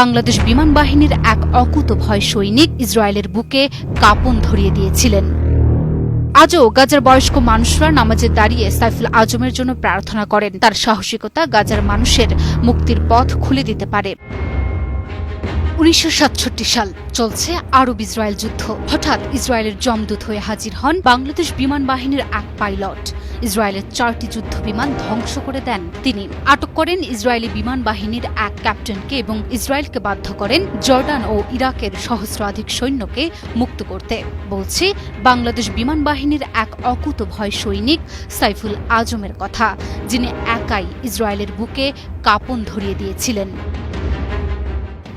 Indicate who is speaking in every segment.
Speaker 1: বাংলাদেশ বিমান বাহিনীর এক অকুত ভয় সৈনিক ইসরায়েলের বুকে কাপন ধরিয়ে দিয়েছিলেন। আজও গাজার বয়স্ক মানুষরা নামাজে দাঁড়িয়ে সাইফুল আজমের জন্য প্রার্থনা করেন। তার সাহসিকতা গাজার মানুষের মুক্তির পথ খুলে দিতে পারে। উনিশশো সাতষট্টি সাল চলছে আরব ইসরায়েল যুদ্ধ। হঠাৎ ইসরায়েলের জমদূত হয়ে হাজির হন বাংলাদেশ বিমান বাহিনীর এক পাইলট। ইসরায়েলের চারটি যুদ্ধ বিমান ধ্বংস করে দেন তিনি। আটক করেন ইসরায়েলি বিমান বাহিনীর এক ক্যাপ্টেনকে এবং ইসরায়েলকে বাধ্য করেন জর্ডান ও ইরাকের সহস্রাধিক সৈন্যকে মুক্ত করতে। বলছি, বাংলাদেশ বিমান বাহিনীর এক অকুত ভয় সৈনিক সাইফুল আজমের কথা, যিনি একাই ইসরায়েলের বুকে কাঁপন ধরিয়ে দিয়েছিলেন।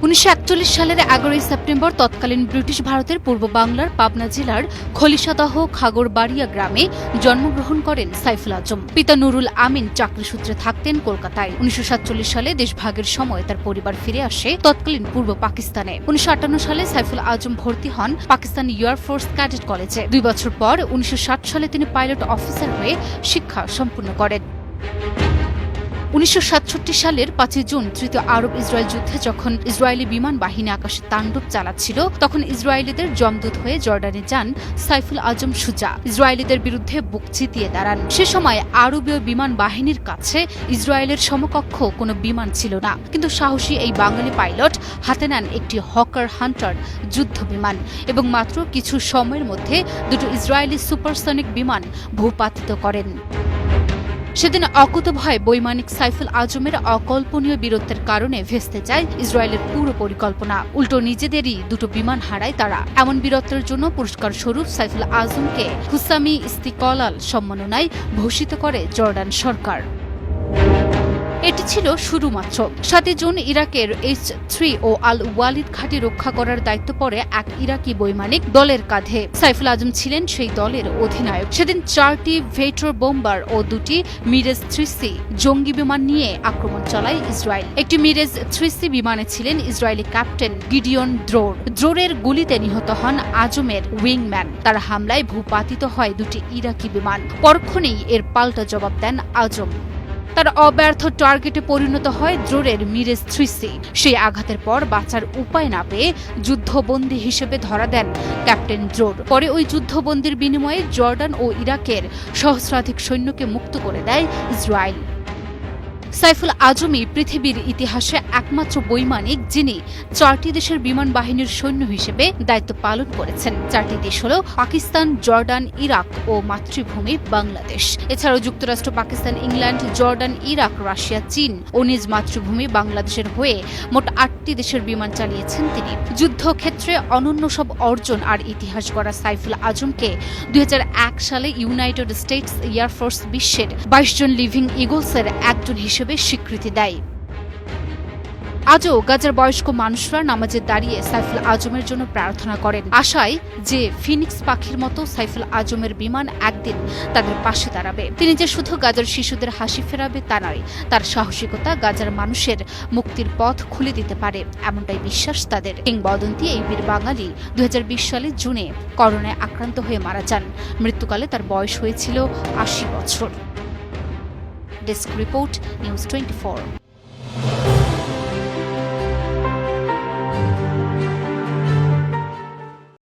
Speaker 1: উনিশশো সালের এগারোই সেপ্টেম্বর তৎকালীন ব্রিটিশ ভারতের পূর্ব বাংলার পাবনা জেলার খলিশাদহ খাগড়বাড়িয়া গ্রামে জন্মগ্রহণ করেন সাইফুল আজম। পিতা নুরুল আমিন চাকরি সূত্রে থাকতেন কলকাতায়। উনিশশো সাতচল্লিশ সালে দেশভাগের সময় তার পরিবার ফিরে আসে তৎকালীন পূর্ব পাকিস্তানে। উনিশশো আটান্ন সালে সাইফুল আজম ভর্তি হন পাকিস্তান এয়ারফোর্স ক্যাডেট কলেজে। দুই বছর পর উনিশশো ষাট সালে তিনি পাইলট অফিসার হয়ে শিক্ষা সম্পূর্ণ করেন। উনিশশো সাতষট্টি সালের পাঁচই জুন তৃতীয় আরব ইসরায়েল যুদ্ধে যখন ইসরায়েলি বিমান বাহিনী আকাশে তাণ্ডব চালাচ্ছিল, তখন ইসরায়েলিদের জমদূত হয়ে জর্ডানে যান সাইফুল আজম সুজা। ইসরায়েলিদের বিরুদ্ধে বুক চিতিয়ে দাঁড়ান। সে সময় আরবীয় বিমান বাহিনীর কাছে ইসরায়েলের সমকক্ষ কোনো বিমান ছিল না। কিন্তু সাহসী এই বাঙালি পাইলট হাতে নেন একটি হকার হান্টার যুদ্ধ বিমান এবং মাত্র কিছু সময়ের মধ্যে দুটো ইসরায়েলি সুপারসনিক বিমান ভূপাতিত করেন। সেদিন অকুত ভয় বৈমানিক সাইফুল আজমের অকল্পনীয় বীরত্বের কারণে ভেস্তে যায় ইসরায়েলের পুরো পরিকল্পনা। উল্টো নিজেদেরই দুটো বিমান হারায় তারা। এমন বীরত্বের জন্য পুরস্কার স্বরূপ সাইফুল আজমকে হুসামি ইস্তিকলাল সম্মাননায় ভূষিত করে জর্ডান সরকার। এটি ছিল শুরু মাত্র সাতই জুন ইরাকের এইচ থ্রি ও আল ওয়ালিদ ঘাঁটি রক্ষা করার দায়িত্ব পড়ে এক ইরাকি বৈমানিক দলের কাঁধে। সাইফুল আজম ছিলেন সেই দলের অধিনায়ক। সেদিন চারটি ভেটর বোম্বার ও দুটি মিরেজ থ্রিসি জঙ্গি বিমান নিয়ে আক্রমণ চালায় ইসরায়েল। একটি মিরেজ থ্রিসি বিমানে ছিলেন ইসরায়েলি ক্যাপ্টেন গিডিয়ন দ্রোর। দ্রোরের গুলিতে নিহত হন আজমের উইংম্যান। তার হামলায় ভূপাতিত হয় দুটি ইরাকি বিমান। পরক্ষণেই এর পাল্টা জবাব দেন আজম। তার অব্যর্থ টার্গেটে পরিণত হয় দ্রোরের মিরেজ থ্রিসি। সেই আঘাতের পর বাঁচার উপায় না পেয়ে যুদ্ধবন্দী হিসেবে ধরা দেন ক্যাপ্টেন দ্রোর। পরে ওই যুদ্ধবন্দির বিনিময়ে জর্ডান ও ইরাকের সহস্রাধিক সৈন্যকে মুক্ত করে দেয় ইসরায়েল। সাইফুল আজমি পৃথিবীর ইতিহাসে একমাত্র বৈমানিক যিনি চারটি দেশের বিমান বাহিনীর সৈন্য হিসেবে দায়িত্ব পালন করেছেন। চারটি দেশ হল পাকিস্তান, জর্ডান, ইরাক ও মাতৃভূমি বাংলাদেশ। এছাড়াও যুক্তরাষ্ট্র, Pakistan, England, Jordan, Iraq, Russia, চীন। ও নিজ মাতৃভূমি বাংলাদেশের হয়ে মোট আটটি দেশের বিমান চালিয়েছেন তিনি। যুদ্ধক্ষেত্রে অনন্য সব অর্জন আর ইতিহাস গড়া সাইফুল আজমকে দুই হাজার এক সালে ইউনাইটেড স্টেটস এয়ারফোর্স বিশ্বের বাইশ জন লিভিং ইগলসের একজন হিসেবে স্বীকৃতি দেয়। আজও গাজার বয়স্ক মানুষরা নামাজে দাঁড়িয়ে সাইফুল আজমের জন্য প্রার্থনা করেন। আশায় যে ফিনিক্স পাখির মতো সাইফুল আজমের বিমান একদিন তাদের পাশে দাঁড়াবে। তিনি যে শুধু গাজার শিশুদের হাসি ফেরাবে তা নয়, তার সাহসিকতা গাজার মানুষের মুক্তির পথ খুলে দিতে পারে, এমনটাই বিশ্বাস তাদের। কিংবদন্তি এই বীর বাঙালি দু হাজার বিশ সালে জুনে করোনায় আক্রান্ত হয়ে মারা যান। মৃত্যুকালে তার বয়স হয়েছিল আশি বছর। Desk report, news twenty